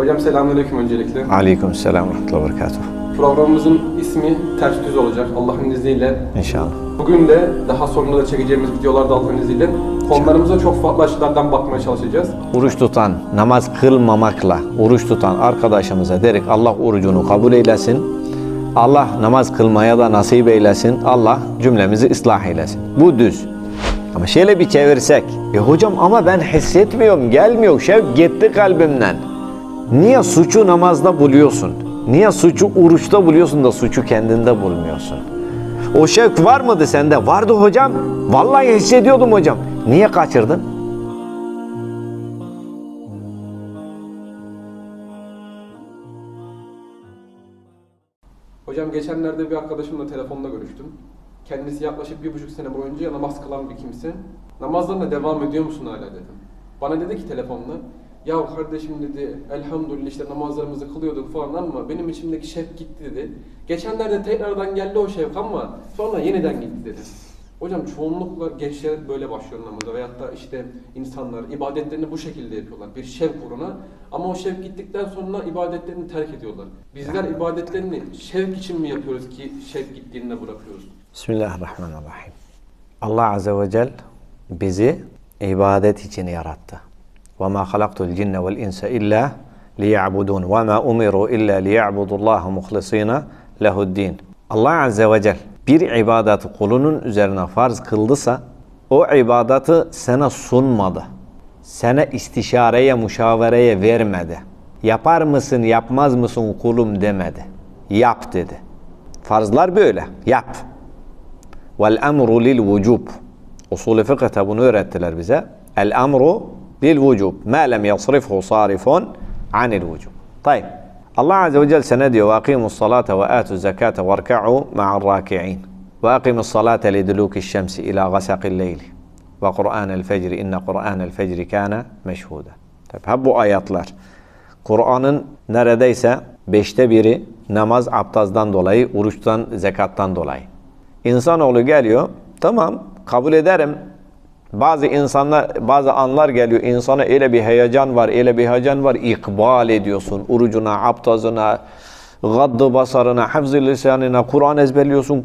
Hocam selamünaleyküm öncelikle. Aleyküm selam ve rahmetullahi berekatuhu. Programımızın ismi Ters Düz olacak Allah'ın izniyle. İnşallah. Bugün de daha sonra da çekeceğimiz videolarda Allah'ın izniyle konularımıza çok farklı açılardan bakmaya çalışacağız. Oruç tutan, namaz kılmamakla oruç tutan arkadaşımıza derik Allah orucunu kabul eylesin. Allah namaz kılmaya da nasip eylesin. Allah cümlemizi ıslah eylesin. Bu düz. Ama şöyle bir çevirsek. E hocam ama ben hissetmiyorum, gelmiyor. Şevk gitti kalbimden. Niye suçu namazda buluyorsun? Niye suçu oruçta buluyorsun da suçu kendinde bulmuyorsun? O şevk var mıydı sende? Vardı hocam. Vallahi hissediyordum hocam. Niye kaçırdın? Hocam geçenlerde bir arkadaşımla telefonda görüştüm. Kendisi yaklaşık bir buçuk sene boyunca namaz kılan bir kimse. Namazlarına devam ediyor musun hala dedim. Bana dedi ki telefonla, ya kardeşim dedi, elhamdülillah işte namazlarımızı kılıyorduk falan ama benim içimdeki şevk gitti dedi. Geçenlerde tekrardan geldi o şevk ama sonra yeniden gitti dedi. Hocam çoğunlukla gençler böyle başlıyor namaza veyahut da işte insanlar ibadetlerini bu şekilde yapıyorlar. Bir şevk uğruna ama o şevk gittikten sonra ibadetlerini terk ediyorlar. Bizler ibadetlerini şevk için mi yapıyoruz ki şevk gittiğinde bırakıyoruz? Bismillahirrahmanirrahim. Allah Azze ve Celle bizi ibadet için yarattı. وَمَا خَلَقْتُ الْجِنَّ وَالْاِنْسَ اِلَّا لِيَعْبُدُونَ وَمَا اُمِرُوا اِلَّا لِيَعْبُدُوا اللّٰهَ مُخْلِصِينَ لَهُ الدِّينَ Allah Azze ve Celle bir ibadeti kulunun üzerine farz kıldıysa o ibadeti sana sunmadı. Sana istişareye, müşavereye vermedi. Yapar mısın, yapmaz mısın kulum demedi. Yap dedi. Farzlar böyle. Yap. Vel emru lil vücub. Usulü fıkıhta bunu öğrettiler bize. El emru للوجوب ما لم يصرفه صارف عن الوجوب. طيب الله عز وجل سندي وأقيموا الصلاة وآتوا الزكاة واركعوا مع الراكعين. وأقم الصلاة لدلوك الشمس إلى غسق الليل. وقرآن الفجر إن قرآن الفجر كان مشهودا. طيب هبوا آياتلار قرآن نرديس بيشتبيري نماز abdazdan dolayı, oruçtan, zekattan dolayı. İnsanoğlu geliyor, تمام kabul ederim Bazı insanlar, bazı anlar geliyor, insana öyle bir heyecan var, öyle bir heyecan var, ikbal ediyorsun. Orucuna, abdazına, gaddı basarına, hafız lisanına, Kur'an ezberliyorsun,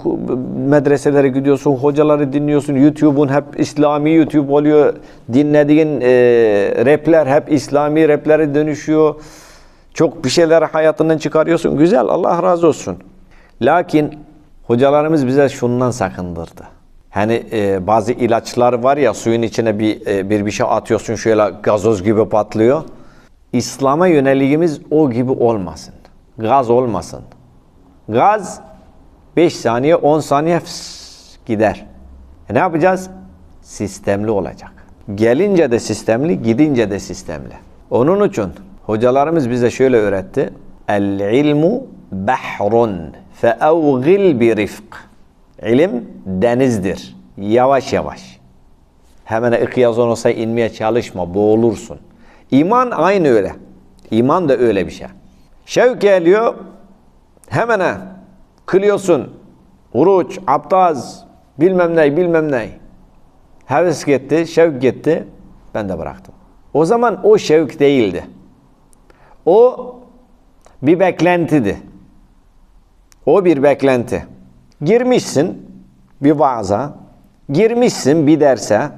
medreselere gidiyorsun, hocaları dinliyorsun, YouTube'un hep İslami YouTube oluyor, dinlediğin e, rapler hep İslami raplere dönüşüyor. Çok bir şeyler hayatından çıkarıyorsun. Güzel, Allah razı olsun. Lakin hocalarımız bize şundan sakındırdı. Hani e, bazı ilaçlar var ya suyun içine bir e, bir bir şey atıyorsun şöyle gazoz gibi patlıyor. İslam'a yöneliğimiz o gibi olmasın. Gaz olmasın. Gaz 5 saniye 10 saniye gider. E ne yapacağız? Sistemli olacak. Gelince de sistemli, gidince de sistemli. Onun için hocalarımız bize şöyle öğretti. El ilmu bahrun feevgil bi rifk. İlim denizdir. Yavaş yavaş. Hemen ikiyazon olsa inmeye çalışma, boğulursun. İman aynı öyle. İman da öyle bir şey. Şevk geliyor, hemen ha, kılıyorsun. Uruç, abdaz, bilmem ne, bilmem ne. Heves gitti, şevk gitti, ben de bıraktım. O zaman o şevk değildi. O bir beklentiydi. O bir beklenti. Girmişsin bir vaaza, girmişsin bir derse,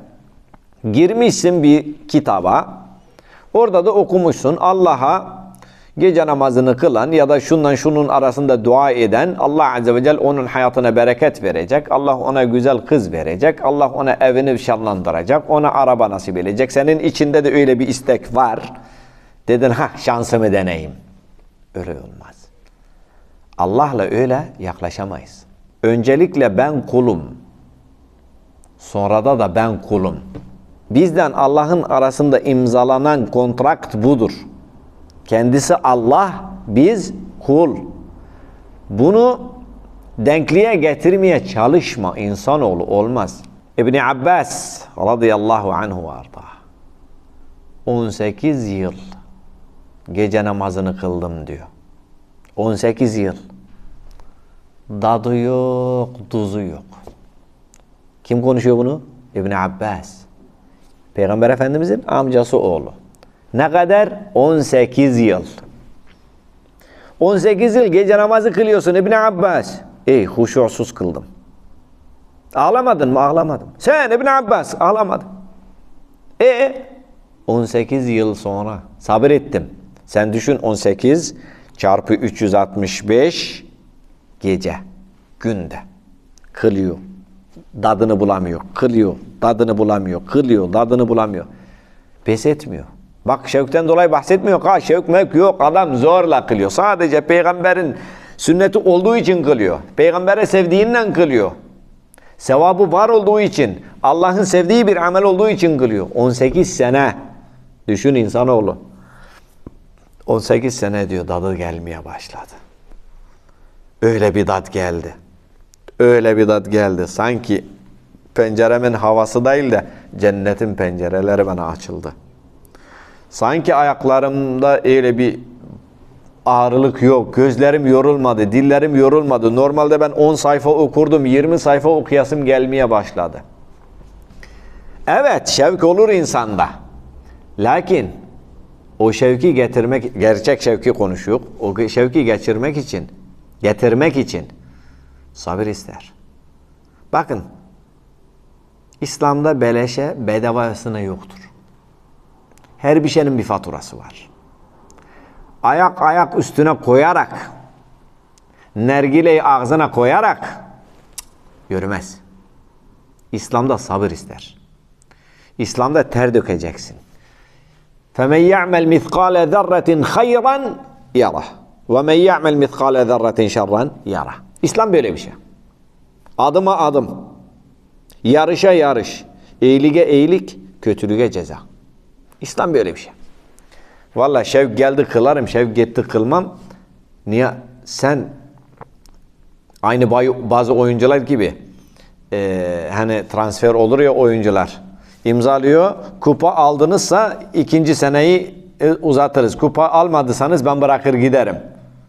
girmişsin bir kitaba. Orada da okumuşsun Allah'a gece namazını kılan ya da şundan şunun arasında dua eden Allah Azze ve Celle onun hayatına bereket verecek. Allah ona güzel kız verecek. Allah ona evini şanlandıracak. Ona araba nasip edecek. Senin içinde de öyle bir istek var. Dedin ha şansımı deneyim. Öyle olmaz. Allah'la öyle yaklaşamayız. Öncelikle ben kulum. Sonrada da ben kulum. Bizden Allah'ın arasında imzalanan kontrakt budur. Kendisi Allah, biz kul. Bunu denkliğe getirmeye çalışma insanoğlu olmaz. İbni Abbas radıyallahu anhu vardı. 18 yıl gece namazını kıldım diyor. 18 yıl. Dadı yok, tuzu yok. Kim konuşuyor bunu? İbn Abbas. Peygamber Efendimizin amcası oğlu. Ne kadar? 18 yıl. 18 yıl gece namazı kılıyorsun İbn Abbas. Ey huşusuz kıldım. Ağlamadın mı? Ağlamadım. Sen İbn Abbas ağlamadın. E 18 yıl sonra sabır ettim. Sen düşün 18 çarpı 365 gece günde kılıyor. Dadını bulamıyor. Kılıyor. Dadını bulamıyor. Kılıyor. Dadını bulamıyor. Pes etmiyor. Bak şevkten dolayı bahsetmiyor. Ha şevk mevk yok. Adam zorla kılıyor. Sadece peygamberin sünneti olduğu için kılıyor. Peygambere sevdiğinden kılıyor. Sevabı var olduğu için, Allah'ın sevdiği bir amel olduğu için kılıyor. 18 sene. Düşün insanoğlu. 18 sene diyor dadı gelmeye başladı. Öyle bir dat geldi. Öyle bir dat geldi. Sanki penceremin havası değil de cennetin pencereleri bana açıldı. Sanki ayaklarımda öyle bir ağrılık yok. Gözlerim yorulmadı, dillerim yorulmadı. Normalde ben 10 sayfa okurdum, 20 sayfa okuyasım gelmeye başladı. Evet, şevk olur insanda. Lakin o şevki getirmek, gerçek şevki konuşuyor. O şevki geçirmek için, getirmek için sabır ister. Bakın, İslam'da beleşe bedavasına yoktur. Her bir şeyin bir faturası var ayak ayak üstüne koyarak nergileyi ağzına koyarak cık, yürümez. İslam'da sabır ister. İslam'da ter dökeceksin. فَمَنْ يَعْمَلْ مِثْقَالَ ذَرَّةٍ خَيْرًا يَرَهُ ve men ya'mel mitkale zerratin şerran yara. İslam böyle bir şey. Adıma adım. Yarışa yarış. İyiliğe iyilik, kötülüğe ceza. İslam böyle bir şey. Valla şevk geldi kılarım, şevk gitti kılmam. Niye? Sen aynı bazı oyuncular gibi e, hani transfer olur ya oyuncular imzalıyor. Kupa aldınızsa ikinci seneyi e, uzatırız. Kupa almadıysanız ben bırakır giderim.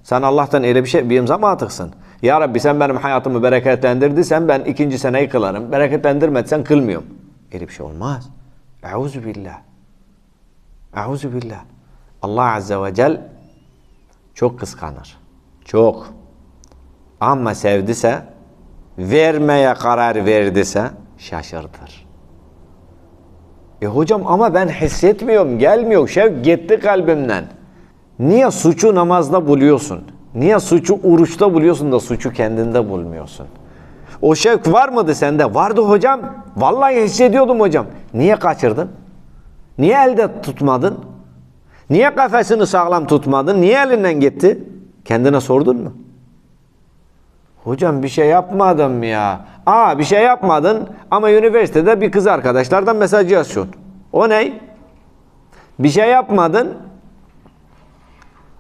Sen Allah'tan öyle bir şey bir imza mı atıksın? Ya Rabbi sen benim hayatımı bereketlendirdiysen ben ikinci seneyi kılarım. Bereketlendirmedsen kılmıyorum. Öyle bir şey olmaz. Euzu billah. Euzu billah. Allah Azze ve Cel çok kıskanır. Çok. Ama sevdise, vermeye karar verdiyse şaşırtır. E hocam ama ben hissetmiyorum, gelmiyor. Şevk gitti kalbimden. Niye suçu namazda buluyorsun? Niye suçu oruçta buluyorsun da suçu kendinde bulmuyorsun? O şevk var mıydı sende? Vardı hocam. Vallahi hissediyordum hocam. Niye kaçırdın? Niye elde tutmadın? Niye kafesini sağlam tutmadın? Niye elinden gitti? Kendine sordun mu? Hocam bir şey yapmadım ya. Aa bir şey yapmadın ama üniversitede bir kız arkadaşlardan mesaj yazıyorsun. O ne? Bir şey yapmadın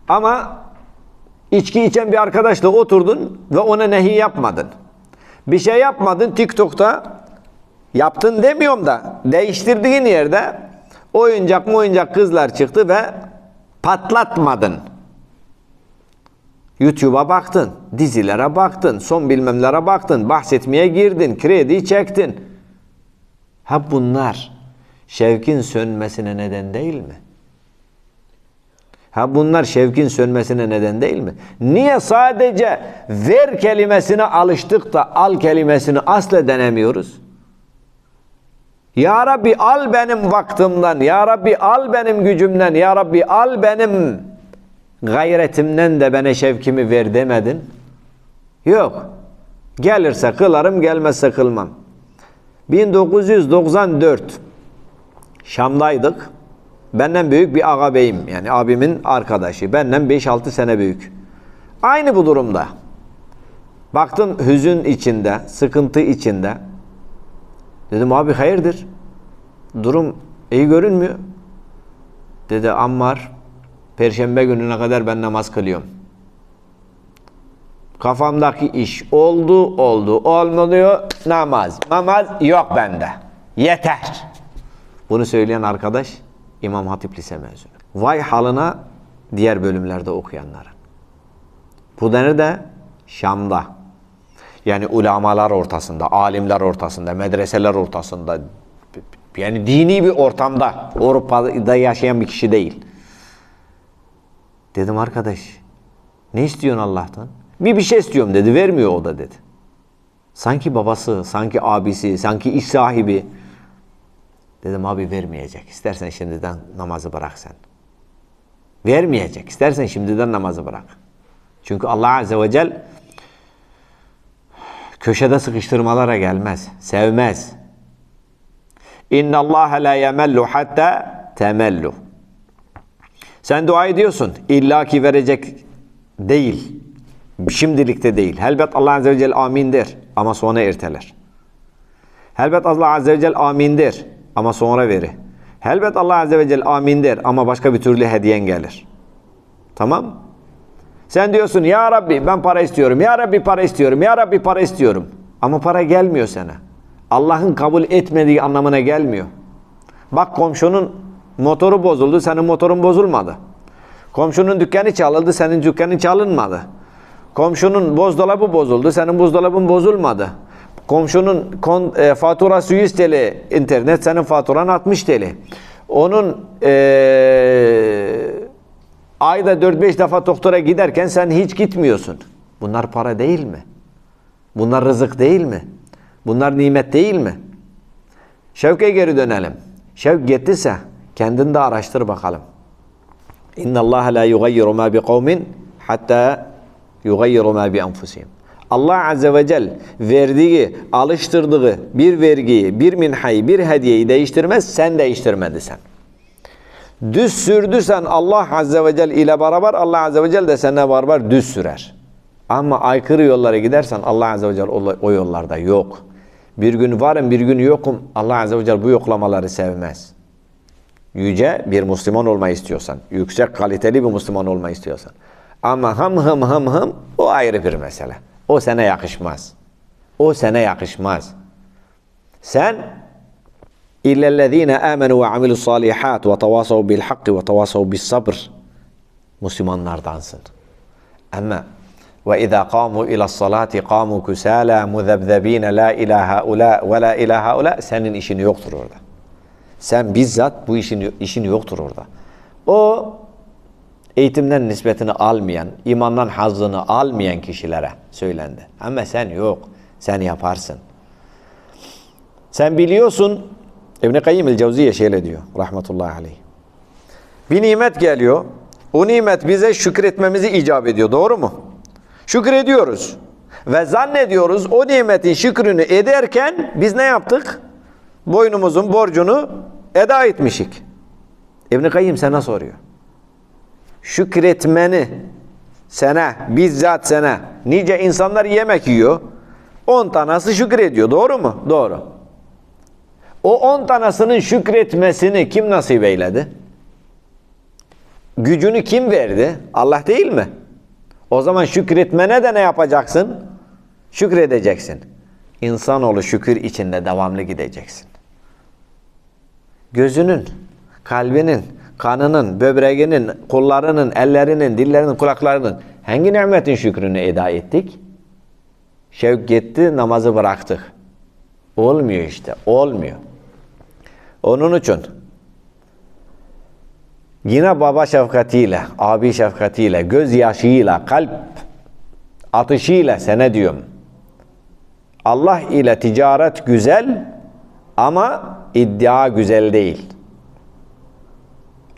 ama içki içen bir arkadaşla oturdun ve ona nehi yapmadın. Bir şey yapmadın TikTok'ta yaptın demiyorum da değiştirdiğin yerde oyuncak mı oyuncak kızlar çıktı ve patlatmadın. YouTube'a baktın, dizilere baktın, son bilmemlere baktın, bahsetmeye girdin, kredi çektin. Ha bunlar şevkin sönmesine neden değil mi? Ha bunlar şevkin sönmesine neden değil mi? Niye sadece ver kelimesine alıştık da al kelimesini asla denemiyoruz? Ya Rabbi al benim vaktimden, Ya Rabbi al benim gücümden, Ya Rabbi al benim gayretimden de bana şevkimi ver demedin. Yok. Gelirse kılarım, gelmezse kılmam. 1994 Şam'daydık. Benden büyük bir ağabeyim yani abimin arkadaşı. Benden 5-6 sene büyük. Aynı bu durumda. Baktım hüzün içinde, sıkıntı içinde. Dedim abi hayırdır? Durum iyi görünmüyor. Dedi Ammar, Perşembe gününe kadar ben namaz kılıyorum. Kafamdaki iş oldu, oldu, olmuyor, namaz. Namaz yok bende. Yeter. Bunu söyleyen arkadaş İmam Hatip Lise mezunu. Vay halına diğer bölümlerde okuyanların. Bu nerede? Şam'da. Yani ulamalar ortasında, alimler ortasında, medreseler ortasında, yani dini bir ortamda, Avrupa'da yaşayan bir kişi değil. Dedim arkadaş, Ne istiyorsun Allah'tan? Bir bir şey istiyorum dedi. Vermiyor o da dedi. Sanki babası, sanki abisi, sanki iş sahibi. Dedim abi vermeyecek. İstersen şimdiden namazı bırak sen. Vermeyecek. İstersen şimdiden namazı bırak. Çünkü Allah Azze ve Celle köşede sıkıştırmalara gelmez. Sevmez. İnna Allah la yemellu hatta temellu. Sen dua ediyorsun. İlla ki verecek değil. Şimdilikte değil. Elbet Allah Azze ve Celle amin der ama sonra erteler. Elbet Allah Azze ve Celle amin der ama sonra verir. Elbet Allah Azze ve Celle amin der ama başka bir türlü hediyen gelir. Tamam Sen diyorsun ya Rabbi ben para istiyorum. Ya Rabbi para istiyorum. Ya Rabbi para istiyorum. Ama para gelmiyor sana. Allah'ın kabul etmediği anlamına gelmiyor. Bak komşunun motoru bozuldu, senin motorun bozulmadı. Komşunun dükkanı çalındı, senin dükkanın çalınmadı. Komşunun buzdolabı bozuldu, senin buzdolabın bozulmadı. Komşunun kon, e, faturası 100 TL internet, senin faturan 60 TL. Onun e, ayda 4-5 defa doktora giderken sen hiç gitmiyorsun. Bunlar para değil mi? Bunlar rızık değil mi? Bunlar nimet değil mi? Şevke geri dönelim. Şevk gittiyse kendin de araştır bakalım. İnna Allah la yugayyiru ma bi kavmin hatta yugayyiru ma bi enfusihim. Allah Azze ve Celle verdiği, alıştırdığı bir vergiyi, bir minhayı, bir hediyeyi değiştirmez, sen değiştirmedi sen. Düz sürdüsen Allah Azze ve Celle ile beraber Allah Azze ve Celle de seninle beraber düz sürer. Ama aykırı yollara gidersen Allah Azze ve Celle o yollarda yok. Bir gün varım bir gün yokum Allah Azze ve Celle bu yoklamaları sevmez. Yüce bir Müslüman olmayı istiyorsan, yüksek kaliteli bir Müslüman olmayı istiyorsan. Ama hım hım hım hım o ayrı bir mesele. O sana yakışmaz. O sana yakışmaz. Sen illellezine amenu ve amilus salihat ve tevasav bil hakki ve tevasav bis sabr Müslümanlardansın. Ama ve izâ kâmû ila salati kâmû kusâlâ muzebzebîne la ilâ haulâ ve la ilâ haulâ senin işin yoktur orada. Sen bizzat bu işin işin yoktur orada. O eğitimden nispetini almayan, imandan hazzını almayan kişilere söylendi. Ama sen yok. Sen yaparsın. Sen biliyorsun İbn-i Kayyim el-Cevziye şöyle diyor rahmetullahi aleyh. Bir nimet geliyor. O nimet bize şükretmemizi icap ediyor. Doğru mu? Şükrediyoruz. Ve zannediyoruz o nimetin şükrünü ederken biz ne yaptık? Boynumuzun borcunu eda etmişik. İbn-i Kayyim sana soruyor. Şükretmeni sana, bizzat sana nice insanlar yemek yiyor. 10 tanesi şükrediyor. Doğru mu? Doğru. O 10 tanesinin şükretmesini kim nasip eyledi? Gücünü kim verdi? Allah değil mi? O zaman şükretmene de ne yapacaksın? Şükredeceksin. İnsanoğlu şükür içinde devamlı gideceksin. Gözünün, kalbinin, kanının, böbreğinin, kollarının, ellerinin, dillerinin, kulaklarının hangi nimetin şükrünü eda ettik? Şevk gitti, namazı bıraktık. Olmuyor işte, olmuyor. Onun için yine baba şefkatiyle, abi şefkatiyle, gözyaşıyla, kalp atışıyla sana diyorum. Allah ile ticaret güzel ama iddia güzel değil.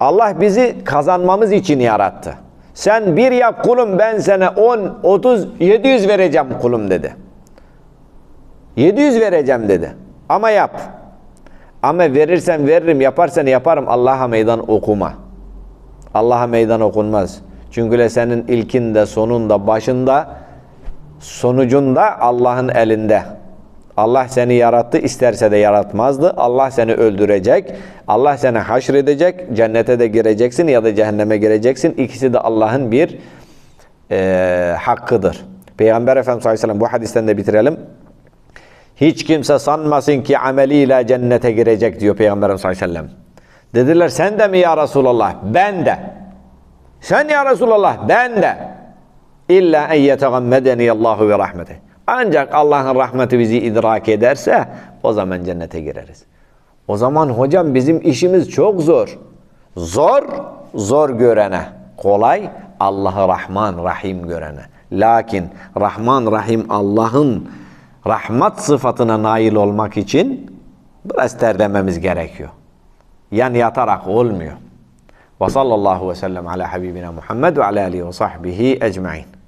Allah bizi kazanmamız için yarattı. Sen bir yap kulum ben sana 10, 30, 700 vereceğim kulum dedi. 700 vereceğim dedi. Ama yap. Ama verirsen veririm, yaparsan yaparım. Allah'a meydan okuma. Allah'a meydan okunmaz. Çünkü senin ilkinde, sonunda, başında, sonucunda Allah'ın elinde. Allah seni yarattı, isterse de yaratmazdı. Allah seni öldürecek. Allah seni haşredecek. Cennete de gireceksin ya da cehenneme gireceksin. İkisi de Allah'ın bir e, hakkıdır. Peygamber Efendimiz sallallahu aleyhi ve sellem bu hadisten de bitirelim. Hiç kimse sanmasın ki ameliyle cennete girecek diyor Peygamber sallallahu aleyhi ve sellem. Dediler sen de mi ya Resulallah? Ben de. Sen ya Resulallah? Ben de. İlla en yetegammedeni Allahu ve rahmeti. Ancak Allah'ın rahmeti bizi idrak ederse o zaman cennete gireriz. O zaman hocam bizim işimiz çok zor. Zor, zor görene kolay Allah'ı Rahman, Rahim görene. Lakin Rahman, Rahim Allah'ın rahmat sıfatına nail olmak için biraz terlememiz gerekiyor. Yan yatarak olmuyor. Ve sallallahu ve sellem ala habibina Muhammed ve ala alihi ve sahbihi ecmain.